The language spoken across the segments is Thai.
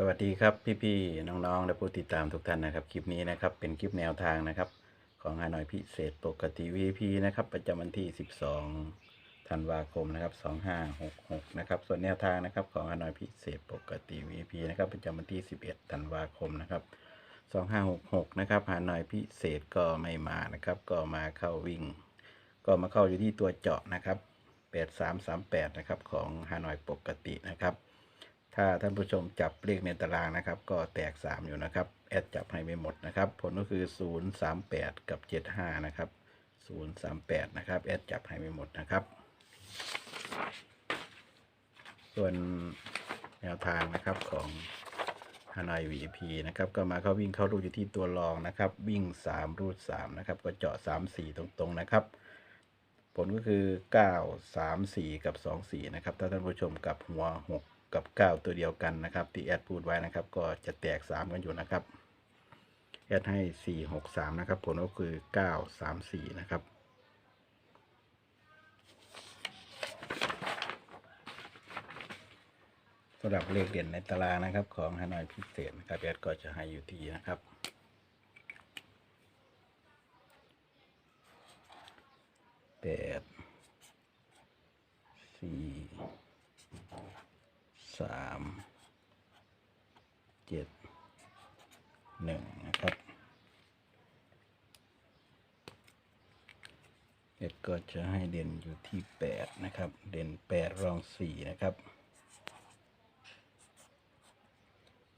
สวัสดีครับพี่ๆน้องๆและผู้ติดตามทุกท่านนะครับ คลิปนี้นะครับเป็นคลิปแนวทางนะครับ ของฮานอยพิเศษปกติ VP นะครับ ประจำวันที่ 12 ธันวาคมนะครับ 2566 นะครับ ส่วนแนวทางนะครับของฮานอยพิเศษปกติ VP นะครับประจำวันที่ 11 ธันวาคมนะครับ 2566 นะครับฮานอยพิเศษก็ไม่มานะครับ ก็มาเข้าวิ่ง ก็มาเข้าอยู่ที่ตัวเจาะนะครับ 8338 นะครับของฮานอยปกตินะครับ ถ้าท่านผู้ชมจับเลขในตารางนะครับ ก็แตก 3 อยู่นะครับ แอดจับให้ไม่หมดนะครับ ผลก็คือ 038 กับ 75 นะครับ 038 นะครับ แอดจับให้ไม่หมดนะครับ ส่วนแนวทางนะครับของฮานอย VP นะครับก็มาเข้าวิ่งเข้ารูดอยู่ที่ตัวรองนะครับ วิ่ง 3 รูด 3 นะครับ ก็เจาะ 3 4 ตรงๆนะครับ ผลก็คือ 9 3 4 กับ 2 4 นะครับ ถ้าท่านผู้ชมกับหัว 6 กับ 9 ตัวเดียวกันนะครับ ที่แอดพูดไว้นะครับ ก็จะแตก 3 กันอยู่นะครับ แอดให้ 4 6 3 นะครับ ผลก็คือ 9 3 4 นะครับ สำหรับเลขเด่นในตารางนะครับ ของฮานอยพิเศษนะครับแอดก็จะให้อยู่ที่นะครับแปดสี่ สามเจ็ดหนึ่งนะครับเอ็ดก็จะให้เด่นอยู่ที่แปดนะครับ เด่นแปดรองสี่นะครับ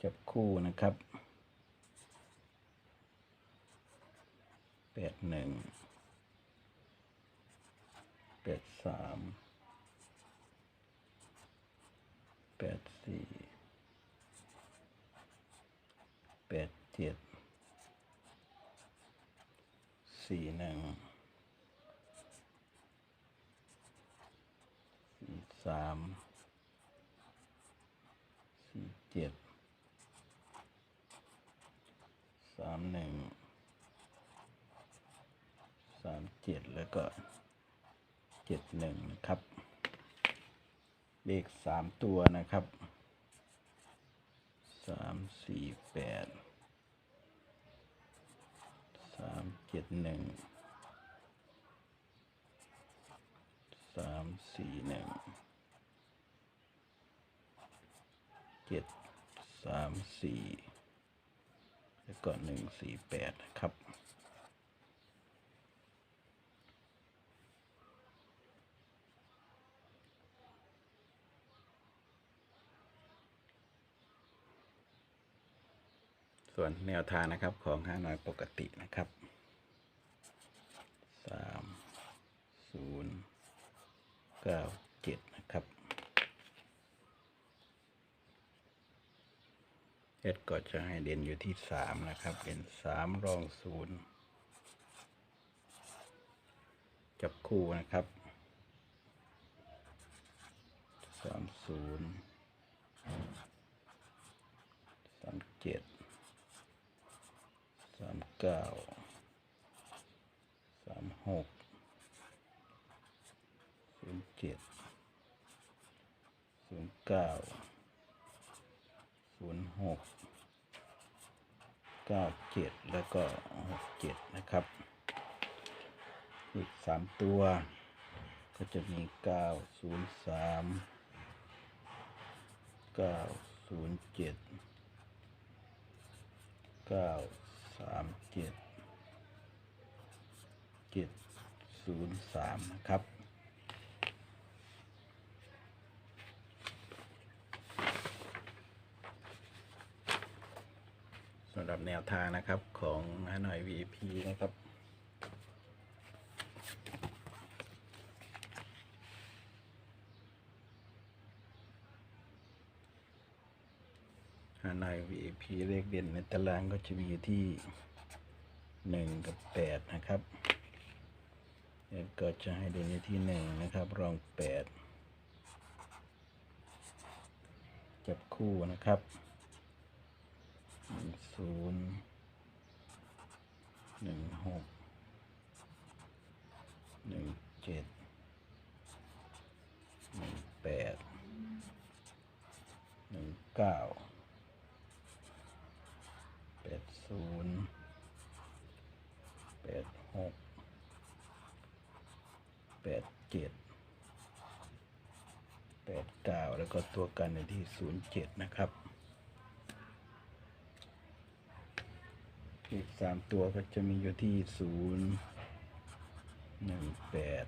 จับคู่นะครับแปดหนึ่งแปดสาม แปดสี่ แปดเจ็ดสี่หนึ่งสี่สามสี่เจ็ดสามหนึ่งสามเจ็ดแล้วก็เจ็ดหนึ่งนะครับ เลขสามตัวนะครับ สามสี่แปดสามเจ็ดหนึ่งสามสี่หนึ่งเจ็ดสามสี่แล้วก็หนึ่งสี่แปดนะครับ ส่วนแนวทางนะครับของห้าน้อยปกตินะครับสามศูนย์เก้าเจ็ดนะครับเอสก็จะให้เด่นอยู่ที่สามนะครับ เป็นสามรองศูนย์จับคู่นะครับสามศูนย์สามเจ็ดสาม เก้าสามหกศูนย์เจ็ดศูนย์เก้าศูนย์หกเก้าเจ็ดแล้วก็หกเจ็ดนะครับ อีกสามตัว ก็จะมีเก้าศูนย์สามเก้าศูนย์เจ็ดเก้าสาม เจ็ดเจ็ดศูนย์สามนะครับสำหรับแนวทางนะครับของฮานอย VIP นะครับฮานอย VIP เลขเด่นในตารางก็จะมีอยู่ที่ หนึ่งกับแปดนะครับเอ็ดก็จะให้ดูในที่หนึ่งนะครับ รองแปดจับคู่นะครับศูนย์หนึ่งหกหนึ่งเจ็ดหนึ่งแปดหนึ่งเก้าแปดศูนย์ หกแปดเจ็ดแปดเก้าแล้วก็ตัวกันในที่ศูนย์เจ็ดนะครับอีกสามตัวก็จะมีอยู่ที่ศูนย์หนึ่งแปด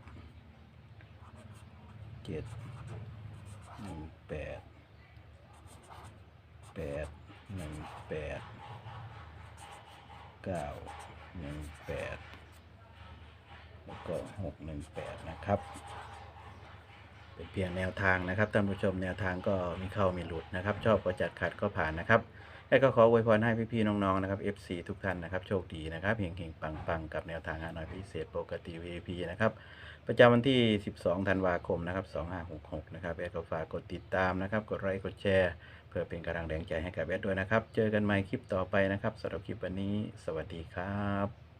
เจ็ดหนึ่งแปดแปดหนึ่งแปดเก้าหนึ่งแปด แล้วก็หกหนึ่งแปดนะครับ เป็นเพียงแนวทางนะครับท่านผู้ชมแนวทางก็มีเข้ามีหลุดนะครับ ชอบก็จัดขัดก็ผ่านนะครับ และก็ขออวยพรให้พี่ๆน้องๆนะครับ FC ทุกท่านนะครับโชคดีนะครับเฮงๆปังๆ กับแนวทางหาหน่อยพิเศษปกติ VIP นะครับประจำวันที่ 12 ธันวาคม นะครับ 2566 นะครับแอดก็ฝากกดติดตามนะครับ กดไลค์ กดแชร์ เพื่อเป็นกำลังแรงใจให้กับแอดด้วยนะครับ เจอกันใหม่คลิปต่อไปนะครับสำหรับคลิปวันนี้ สวัสดีครับ